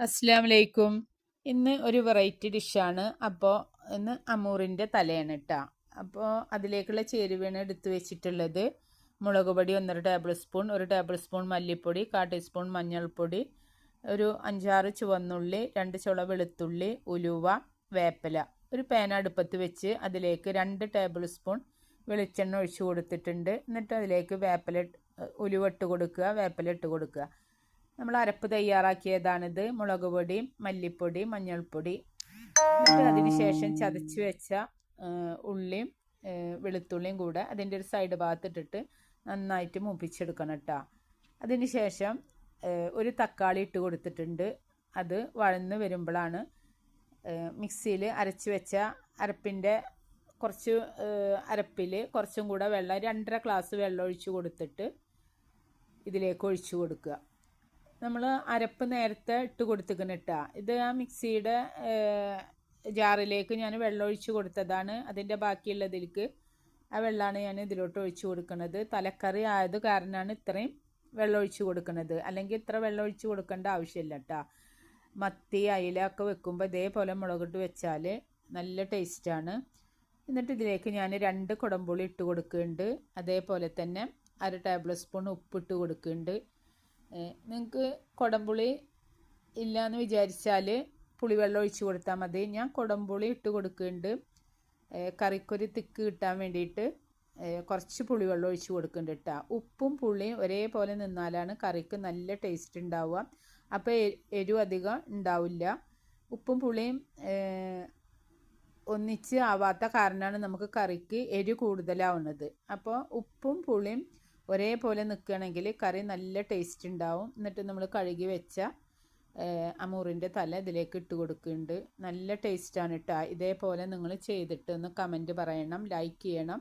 അസ്സാം വലൈക്കും ഇന്ന് ഒരു വെറൈറ്റി ഡിഷാണ് അപ്പോൾ ഇന്ന് അമൂറിന്റെ തലയാണ് കേട്ടോ അപ്പോൾ അതിലേക്കുള്ള ചേരുവയാണ് എടുത്തു വെച്ചിട്ടുള്ളത്. മുളക് പൊടി ഒന്നര ടേബിൾ സ്പൂൺ ഒരു ടേബിൾ സ്പൂൺ മല്ലിപ്പൊടി കാ ടീസ്പൂൺ മഞ്ഞൾപ്പൊടി ഒരു അഞ്ചാറ് ചുവന്നുള്ളി രണ്ട് ചുള വെളുത്തുള്ളി ഉലുവ വേപ്പില. ഒരു പാൻ അടുപ്പത്ത് വെച്ച് അതിലേക്ക് രണ്ട് ടേബിൾ സ്പൂൺ വെളിച്ചെണ്ണ ഒഴിച്ചു കൊടുത്തിട്ടുണ്ട്. എന്നിട്ട് അതിലേക്ക് വേപ്പില ഉലുവ ഇട്ട് കൊടുക്കുക വേപ്പില ഇട്ട് കൊടുക്കുക. നമ്മൾ അരപ്പ് തയ്യാറാക്കിയതാണിത്. മുളക് പൊടി മല്ലിപ്പൊടി മഞ്ഞൾപ്പൊടി. എന്നിട്ട് അതിന് ശേഷം ചതച്ച് വെച്ച ഉള്ളിയും വെളുത്തുള്ളിയും കൂടെ അതിന്റെ ഒരു സൈഡ് ഭാഗത്തിട്ടിട്ട് നന്നായിട്ട് മൂപ്പിച്ചെടുക്കണം കേട്ടോ അതിന് ശേഷം ഒരു തക്കാളി ഇട്ട് കൊടുത്തിട്ടുണ്ട്. അത് വഴന്ന് വരുമ്പോഴാണ് മിക്സിയിൽ അരച്ച് വെച്ച അരപ്പിന്റെ കുറച്ച് അരപ്പിൽ കുറച്ചും കൂടെ വെള്ളം രണ്ടര ഗ്ലാസ് വെള്ളം ഒഴിച്ച് കൊടുത്തിട്ട് ഇതിലേക്ക് ഒഴിച്ചു കൊടുക്കുക. നമ്മൾ അരപ്പ് നേരത്തെ ഇട്ട് കൊടുത്തിക്കണം ഇട്ടാ ഇത് ആ മിക്സിയുടെ ജാറിലേക്ക് ഞാൻ വെള്ളം ഒഴിച്ച് കൊടുത്തതാണ്. അതിന്റെ ബാക്കിയുള്ളതിലേക്ക് ആ വെള്ളമാണ് ഞാൻ ഇതിലോട്ട് ഒഴിച്ച് കൊടുക്കുന്നത് തലക്കറി ആയത് കാരണമാണ് ഇത്രയും വെള്ളം ഒഴിച്ച് കൊടുക്കുന്നത് അല്ലെങ്കിൽ ഇത്ര വെള്ളം ഒഴിച്ച് കൊടുക്കേണ്ട ആവശ്യമില്ല കേട്ടോ മത്തി അയില ഒക്കെ വെക്കുമ്പോൾ ഇതേപോലെ മുളകിട്ട് വെച്ചാൽ നല്ല ടേസ്റ്റാണ് എന്നിട്ട് ഇതിലേക്ക് ഞാൻ രണ്ട് കുടംപുളി ഇട്ട് കൊടുക്കുന്നുണ്ട്. അതേപോലെ തന്നെ അര ടേബിൾ സ്പൂൺ ഉപ്പിട്ട് കൊടുക്കുന്നുണ്ട്. നിങ്ങൾക്ക് കുടംപുളി ഇല്ലയെന്ന് വിചാരിച്ചാൽ പുളിവെള്ളം ഒഴിച്ച് കൊടുത്താൽ മതി. ഞാൻ കുടംപുളി ഇട്ട് കൊടുക്കുന്നുണ്ട് കറിക്കൊരു തിക്ക് കിട്ടാൻ വേണ്ടിയിട്ട് കുറച്ച് പുളിവെള്ളം ഒഴിച്ച് കൊടുക്കുന്നുണ്ട് കേട്ടോ ഉപ്പും പുളിയും ഒരേപോലെ നിന്നാലാണ് കറിക്ക് നല്ല ടേസ്റ്റ് ഉണ്ടാവുക അപ്പോൾ എരിവ് അധികം ഉണ്ടാവില്ല ഉപ്പും പുളിയും ഒന്നിച്ച് ആവാത്ത കാരണമാണ് നമുക്ക് കറിക്ക് എരിവ് കൂടുതലാവുന്നത്. അപ്പോൾ ഉപ്പും പുളിയും ഒരേപോലെ നിൽക്കുകയാണെങ്കിൽ കറി നല്ല ടേസ്റ്റ് ഉണ്ടാവും. എന്നിട്ട് നമ്മൾ കഴുകി വെച്ച അമൂറിന്റെ തല ഇതിലേക്ക് ഇട്ട് കൊടുക്കുന്നുണ്ട്. നല്ല ടേസ്റ്റാണ് കേട്ടോ ഇതേപോലെ നിങ്ങൾ ചെയ്തിട്ട് ഒന്ന് കമന്റ് പറയണം ലൈക്ക് ചെയ്യണം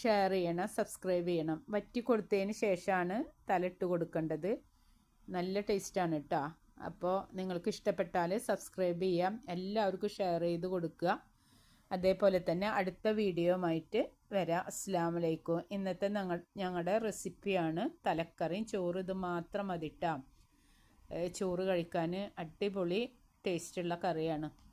ഷെയർ ചെയ്യണം സബ്സ്ക്രൈബ് ചെയ്യണം. വറ്റി കൊടുത്തതിന് ശേഷമാണ് തല ഇട്ട് കൊടുക്കേണ്ടത്. നല്ല ടേസ്റ്റാണ് കേട്ടോ അപ്പോൾ നിങ്ങൾക്ക് ഇഷ്ടപ്പെട്ടാൽ സബ്സ്ക്രൈബ് ചെയ്യാം. എല്ലാവർക്കും ഷെയർ ചെയ്ത് കൊടുക്കുക. അതേപോലെ തന്നെ അടുത്ത വീഡിയോയുമായിട്ട് വരാം. അസ്സാം വലൈക്കും ഇന്നത്തെ ഞങ്ങൾ ഞങ്ങളുടെ റെസിപ്പിയാണ് തലക്കറിയും ചോറ്. ഇത് മാത്രം മതിട്ടാം. ചോറ് കഴിക്കാൻ അടിപൊളി ടേസ്റ്റുള്ള കറിയാണ്.